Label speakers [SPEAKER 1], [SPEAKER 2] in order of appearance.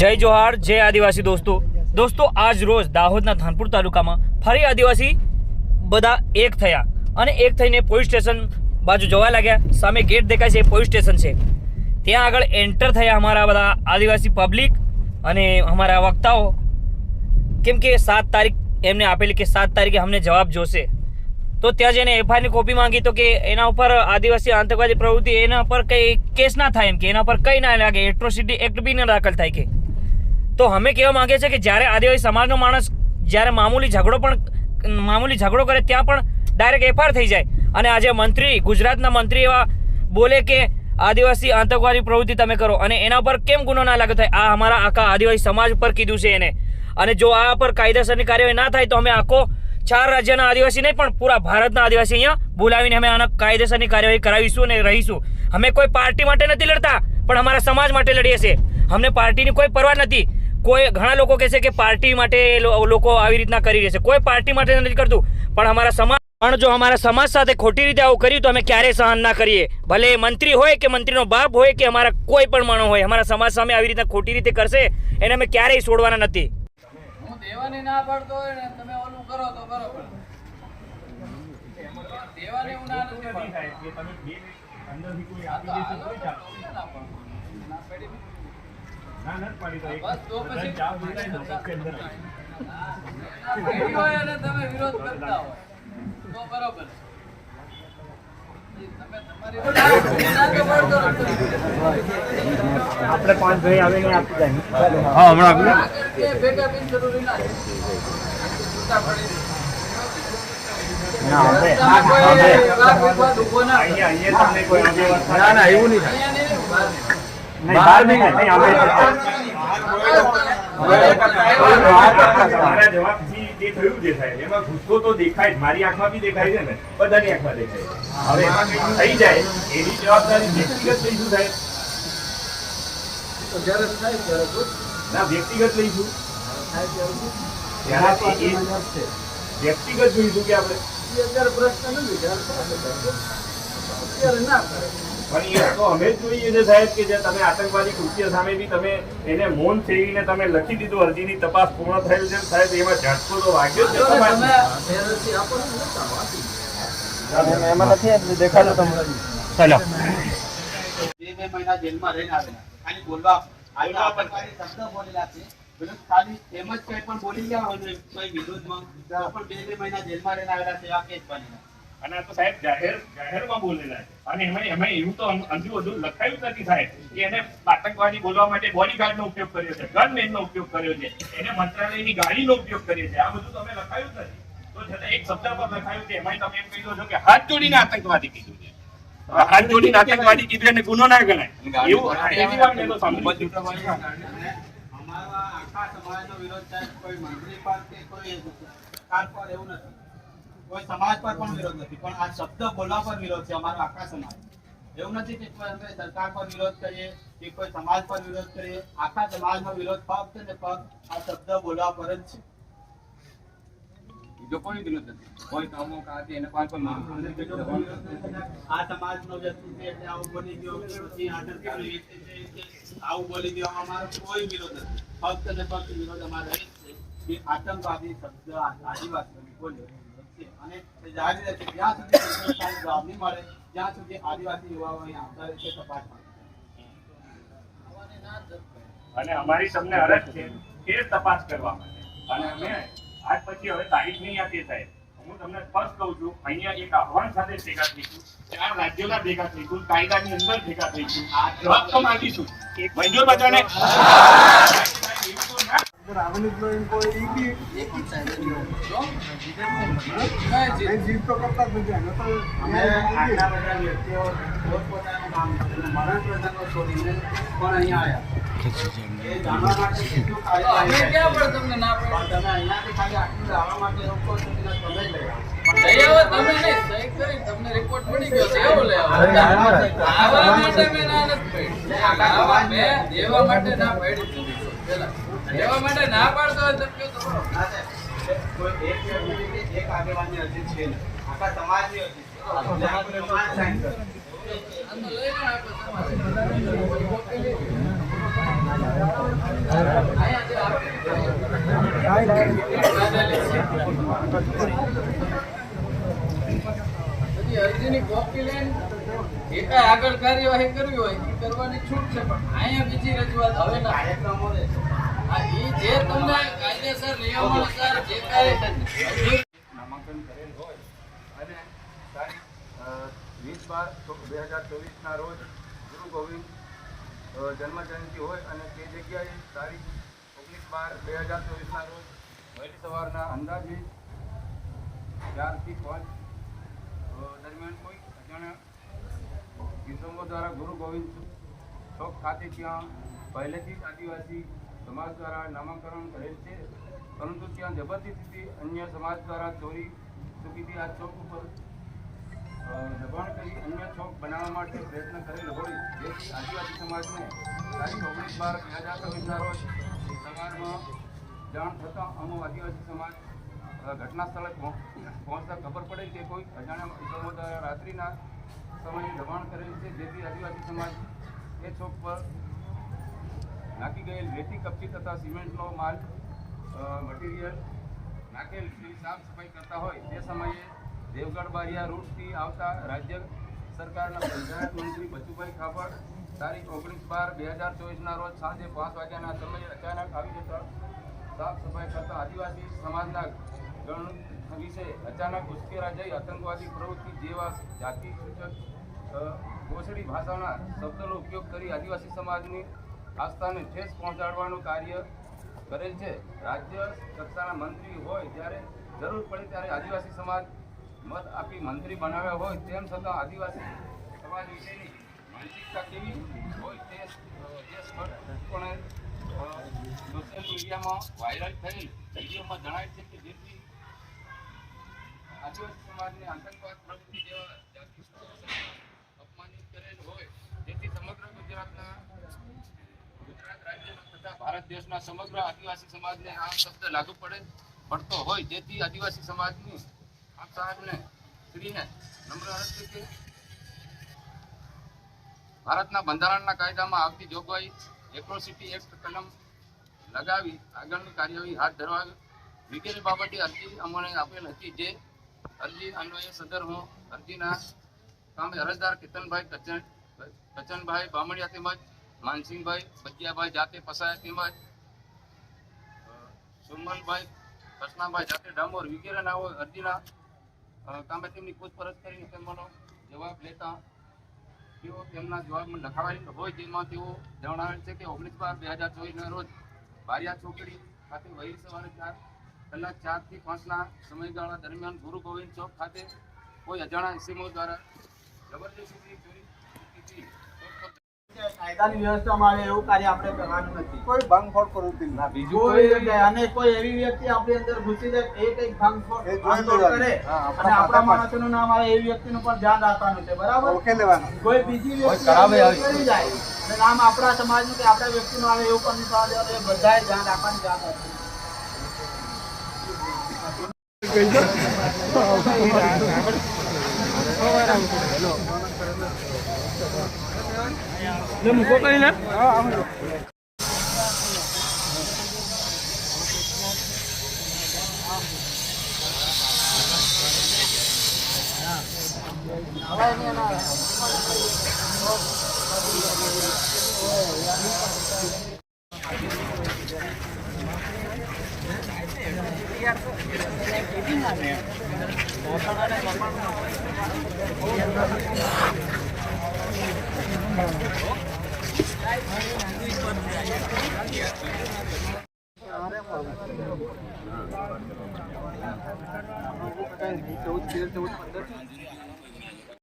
[SPEAKER 1] જય જોહાર, જય આદિવાસી દોસ્તો. દોસ્તો, આજ રોજ દાહોદના ધાનપુર તાલુકામાં ફરી આદિવાસી બધા એક થયા અને એક થઈને પોલીસ સ્ટેશન બાજુ જવા લાગ્યા. સામે ગેટ દેખાય છે, એ પોલીસ સ્ટેશન છે. ત્યાં આગળ એન્ટર થયા અમારા બધા આદિવાસી પબ્લિક અને અમારા વક્તાઓ. કેમ કે સાત તારીખ એમને આપેલી કે સાત તારીખે અમને જવાબ જોશે. તો ત્યાં જઈને એફઆઈઆરની કોપી માંગી તો કે એના ઉપર આદિવાસી આતંકવાદી પ્રવૃત્તિ એના પર કંઈ કેસ ના થાય એમ કે, એના પર કંઈ ના લાગે. એટ્રોસિટી એક્ટ બી ના દાખલ થાય કે. તો અમે કહેવા માંગીએ છીએ કે જ્યારે આદિવાસી સમાજનો માણસ જ્યારે મામૂલી ઝઘડો પણ, મામૂલી ઝઘડો કરે ત્યાં પણ ડાયરેક્ટ એફઆઈઆર થઈ જાય. અને આજે મંત્રી, ગુજરાતના મંત્રી એવા બોલે કે આદિવાસી આતંકવાદી પ્રવૃત્તિ તમે કરો. અને એના પર કેમ ગુનો ના લાગે થાય? આ અમારા આખા આદિવાસી સમાજ પર કીધું છે એને. અને જો આ પર કાયદેસરની કાર્યવાહી ના થાય તો અમે આખો ચાર રાજ્યના આદિવાસી નહીં પણ પૂરા ભારતના આદિવાસી અહીંયા બોલાવીને અમે આના કાયદેસરની કાર્યવાહી કરાવીશું અને રહીશું. અમે કોઈ પાર્ટી માટે નથી લડતા, પણ અમારા સમાજ માટે લડીએ છીએ. અમને પાર્ટીની કોઈ પરવા નથી. કોઈ ઘણા લોકો કહે છે કે પાર્ટી માટે લોકો આવી રીતના કરી રહ્યા છે. કોઈ પાર્ટી માટે નથી કરતું પણ અમારા સમાજ પણ જો અમારા સમાજ સાથે ખોટી રીતે આવું કર્યું તો અમે ક્યારેય સહન ના કરીએ. ભલે મંત્રી હોય કે મંત્રીનો બાપ હોય કે અમારા કોઈ પણ માણો હોય અમારા સમાજ સામે આવી રીતના ખોટી રીતે કરશે એને અમે ક્યારેય છોડવાના નથી.
[SPEAKER 2] હું દેવાની ના પડતો હોય ને તમે ઓલું કરો તો બરોબર દેવાની હું ના નથી પાડતો. હા તો હાલો તો તમને ના પાડું. ના પાડી ને. બસ તો પછી ના પાડી હોય અને તમે વિરોધ કરતા હોય. તો બરોબર. તમે તમારી ના તો પાડતો નથી.
[SPEAKER 1] આપણે પાંચ ભાઈ આવીને આપી જાય.
[SPEAKER 3] હા હમણાં
[SPEAKER 2] ભેગા બિનજરૂરી ના છે. છૂટા પડી
[SPEAKER 1] ના
[SPEAKER 2] ના થાય.
[SPEAKER 3] એવું નહીં
[SPEAKER 2] અહીંયા નહીં, બહાર નહીં.
[SPEAKER 1] નહીં બહાર નહીં નહીં આવે
[SPEAKER 4] તમારા જવાબથી જે થયું જે એમાં ગુસ્સો તો દેખાય મારી આંખમાં બી દેખાય છે ને બધાની આંખમાં દેખાય હવે એમાં થઈ જાય એની જવાબદારી વ્યક્તિગત લઈશું સાહેબ ના વ્યક્તિગત લઈશું વ્યક્તિગત જોઈશું કે આપણે? પણ એ તો અમે જ જોઈએ છે સાહેબ કે જે તમે આતંકવાદી કૃત્ય સામે બી તમે એને મૌન સેવીને તમે લખી દીધું અરજીની તપાસ પૂર્ણ થયેલ છે સાહેબ એમાં ઝાટકો તો વાગ્યો છે
[SPEAKER 2] તમે
[SPEAKER 4] તમારી.
[SPEAKER 2] ફેરથી આપો ને નતા વાપી.
[SPEAKER 1] એમાં નથી દેખાતો તમને. ચલો
[SPEAKER 5] બે બે મહિના જેલમાં રહીને આવેલા. ખાલી બોલવા શબ્દ બોલેલા છે. ખાલી એમ જ કઈ પણ બોલી ગયા હોય વિરોધમાં પણ બે બે મહિના જેલમાં રહીને આવેલા છે આ કેસ બનેલા.
[SPEAKER 4] અને આ તો સાહેબ જાહેર જાહેરમાં બોલેલા છે. અને એમાં એમાં એવું તો હજુ બધું લખાયું નથી સાહેબ કે એને આતંકવાદી બોલવા માટે બોડીગાર્ડનો ઉપયોગ કર્યો છે ગનમેનનો ઉપયોગ કર્યો છે એને મંત્રાલયની ગાડીનો ઉપયોગ કર્યો છે. આ બધું તમે લખાયું નથી. તો છતાં એક શબ્દ પર લખાયું છે એમાં તમે એમ કહી દો છો કે હાથ જોડીને આતંકવાદી કીધું છે. હાથ જોડીને આતંકવાદી કીધું એને ગુનો ના ગણાય. એવું એવી વાત મેં તો સાંભળી
[SPEAKER 5] અમારા આખા સમાજનો વિરોધ થાય કોઈ મંત્રી પાસે કોઈ કાર પર એવું નથી. કોઈ સમાજ પર પણ વિરોધ નથી. પણ આ શબ્દ બોલવા પર વિરોધ છે અમારો આખા સમાજ એવું નથી કે કોઈ અમે સરકાર પર વિરોધ કરીએ કે કોઈ સમાજ પર વિરોધ કરીએ. આખા સમાજનો વિરોધ ફક્ત ને ફક્ત આ શબ્દ બોલવા પર જ છે.
[SPEAKER 6] બીજો કોઈ વિરોધ નથી. કોઈ કામો કાતે એને પાંચ પણ
[SPEAKER 5] આ સમાજનો વ્યક્તિ છે એટલે આવું બોલી ગયો પછી આ સરકારનો વ્યક્તિ છે આવું બોલી ગયો અમારો કોઈ વિરોધ નથી. ફક્ત ને ફક્ત વિરોધ અમારો એ છે કે આતંકવાદી શબ્દ આદિવાસીઓને બોલ્યો છે. અને તે રહે છે જ્યાં સુધી જવાબ નહીં મળે ત્યાં સુધી આદિવાસી યુવાઓ અહીં આવતા રહેશે તપાસ માટે.
[SPEAKER 2] આવવાની ના જ નથી.
[SPEAKER 4] અને અમારી તમને અરજ છે એ તપાસ કરવા માટે. અને અમે આજ પછી હવે તારીખ નહીં આપીએ સાહેબ. હું તમને સ્પષ્ટ કહું છું અહીંયા એક આહવાન સાથે ભેગા થઈશું ચાર રાજ્યોના ભેગા થઈશું કાયદાની અંદર ભેગા થઈશું આ જવાબ તો માંગીશું. મંજૂર બધાને? એવું તો ના
[SPEAKER 2] કઈ જીત?
[SPEAKER 5] અમે આટલા બધા વ્યક્તિઓ પોતપોતાનું કામ મરણ પ્રસંગો છોડીને પણ અહીંયા આવ્યા એ જાણવા માટે કેટલું કાર્ય
[SPEAKER 2] પણ તમને ના
[SPEAKER 5] પણ તમે અહીંયાથી ખાલી આટલું માટે રોકો તમે જ લઈ આવો.
[SPEAKER 2] લઈ આવો તમે નહીં, સહી કરી, તમને રિપોર્ટ મળી ગયો છે, એવું લઈ આવો. આવા માટે મેં ના નથી પાડી. આવા મેં દેવા માટે ના પાડી પેલા. દેવા માટે ના પાડતો હોય તો કયો
[SPEAKER 5] કોઈ એક એક અરજી છે આખા સમાજની અરજી. સમાજ સાઈન કરે.
[SPEAKER 2] અરજીની કોપી લઈને જે કાંઈ આગળ કાર્યવાહી કરવી હોય એ કરવાની છૂટ છે પણ અહીંયા બીજી રજૂઆત હવે ના. કાર્યક્રમો ઈ
[SPEAKER 3] નામાંકન કરેલ હોય અને તારીખ વીસ બાર બે હજાર ચોવીસના રોજ ગુરુ ગોવિંદ અ, હોય અને તે જગ્યાએ તારીખ ઓગણીસ બાર બે હજાર ચોવીસના રોજ વહેલી સવારના અંદાજે ચારથી પાંચ દરમિયાન કોઈ અજાણ્યા કિશોરો દ્વારા ગુરુ ગોવિંદ ચોક ખાતે ત્યાં પહેલેથી આદિવાસી સમાજ દ્વારા નામાંકરણ કરેલ છે. પરંતુ ત્યાં જબરદસ્તીથી અન્ય સમાજ દ્વારા ચોરી ચૂકીથી આ ચોક ઉપર દબાણ કરી અન્ય ચોક બનાવવા માટે પ્રયત્ન કરેલ હોય. જેથી આદિવાસી સમાજને તારીખ ઓગણીસ બાર બે હજાર ચોવીસના સવારમાં જાણ થતાં અમો આદિવાસી સમાજ ઘટના સ્થળે પહોંચતા ખબર પડે કે કોઈ અજાણ્યા ઇસમો દ્વારા રાત્રિના સમયે દબાણ કરેલ છે. જેથી આદિવાસી સમાજ એ ચોક પર નાખી ગયેલ રેતી કપચી તથા સિમેન્ટનો માલ મટીરિયલ નાખેલ જે સાફ સફાઈ કરતા હોય તે સમયે દેવગઢ બારિયા રૂટથી આવતા રાજ્ય સરકારના પંચાયત મંત્રી બચુભાઈ ખાપડ તારીખ ઓગણીસ બાર બે હજાર ચોવીસના રોજ સાંજે પાંચ વાગ્યાના સમયે અચાનક આવી જતા સાફ સફાઈ કરતા આદિવાસી સમાજના ગણ વિશે અચાનક ઉશ્કેરા જઈ આતંકવાદી પ્રવૃત્તિ જેવા જાતિ સૂચક અ, ભાષાના શબ્દોનો ઉપયોગ કરી આદિવાસી સમાજની આસ્થાને ઠેસ પહોંચાડવાનું કાર્ય કરેલ છે. રાજ્ય કક્ષાના મંત્રી હોય ત્યારે જરૂર પડે ત્યારે આદિવાસી સમાજ મત આપી મંત્રી બનાવ્યા હોય તેમ છતાં આદિવાસી સમાજ વિશેની માનસિકતા કેવી હોય તે સ્પષ્ટપણે સોશિયલ મીડિયામાં વાયરલ થયેલ વિડીયોમાં જણાય છે કે જેથી આદિવાસી સમાજને આતંકવાદ પ્રવૃત્તિ જેવા જાતિ અપમાનિત કરેલ હોય. જેથી સમગ્ર ગુજરાતના ગુજરાત ભારત દેશના સમગ્ર આદિવાસી સમાજને આ શબ્દ લાગુ પડે, પડતો હોય જેથી આદિવાસી સમાજની આપ સાહેબને શ્રીને નમ્ર અરજ ભારતના બંધારણના કાયદામાં આવતી જોગવાઈ, એટ્રોસિટી એક્ટ કલમ લગાવી આગળની કાર્યવાહી હાથ ધરવા વગેરે બાબતે અરજી અમને આપેલ હતી જે અરજી અન્વયે સદર હું અરજીના સામે અરજદાર કેતનભાઈ કચન કચનભાઈ બામણિયા તેમજ માનસિંહભાઈ બચિયાભાઈ જાતે પસાયા તેમજ અ, સુમનભાઈ કૃષ્ણાભાઈ જાતે ડામોર વગેરેના અરજીના. કામે તેમની પૂછપરછ કરીને તેમનો જવાબ લેતા. તેઓ તેમના જવાબમાં લખાવેલ હોય જેમાં તેઓ જણાવેલ છે કે ઓગણીસ બાર બે હજાર ચોવીસના રોજ બારિયા ચોકડી ખાતે વહેલી સવારે ચાર કલાક ચારથી પાંચના સમયગાળા દરમિયાન ગુરુ ગોવિંદ ચોક ખાતે કોઈ અજાણા ઇસમો દ્વારા જબરજસ્તી ચોરી
[SPEAKER 5] કાયદાની વ્યવસ્થામાં આવે એવું કાર્ય આપણે કરવાનું નથી.
[SPEAKER 7] કોઈ ભાંગફોડ પ્રવૃત્તિ ના.
[SPEAKER 5] બીજું અને કોઈ એવી વ્યક્તિ આપણી અંદર ઘૂસી જાય એ કંઈક ભાંગફોડ
[SPEAKER 7] એ જોઈ લેવાનું.
[SPEAKER 5] કરે. અને
[SPEAKER 7] આપણા
[SPEAKER 5] માણસોનું નામ આવે એવી વ્યક્તિનું પણ ધ્યાન રાખવાનું છે બરાબર?
[SPEAKER 7] ઓળખી લેવાના.
[SPEAKER 5] કોઈ બીજી વ્યક્તિ
[SPEAKER 3] કરાવે
[SPEAKER 5] એવું
[SPEAKER 3] આવી.
[SPEAKER 5] કરી જાય અને નામ આપણા સમાજનું કે આપણા વ્યક્તિનું આવે એવું પણ નિશાન બધાએ ધ્યાન રાખવાની ધ્યાન રાખવાનું Lên một cốc đi lên. Đó ông. Thank you.
[SPEAKER 7] ચૌદ તેર ચૌદ પંદર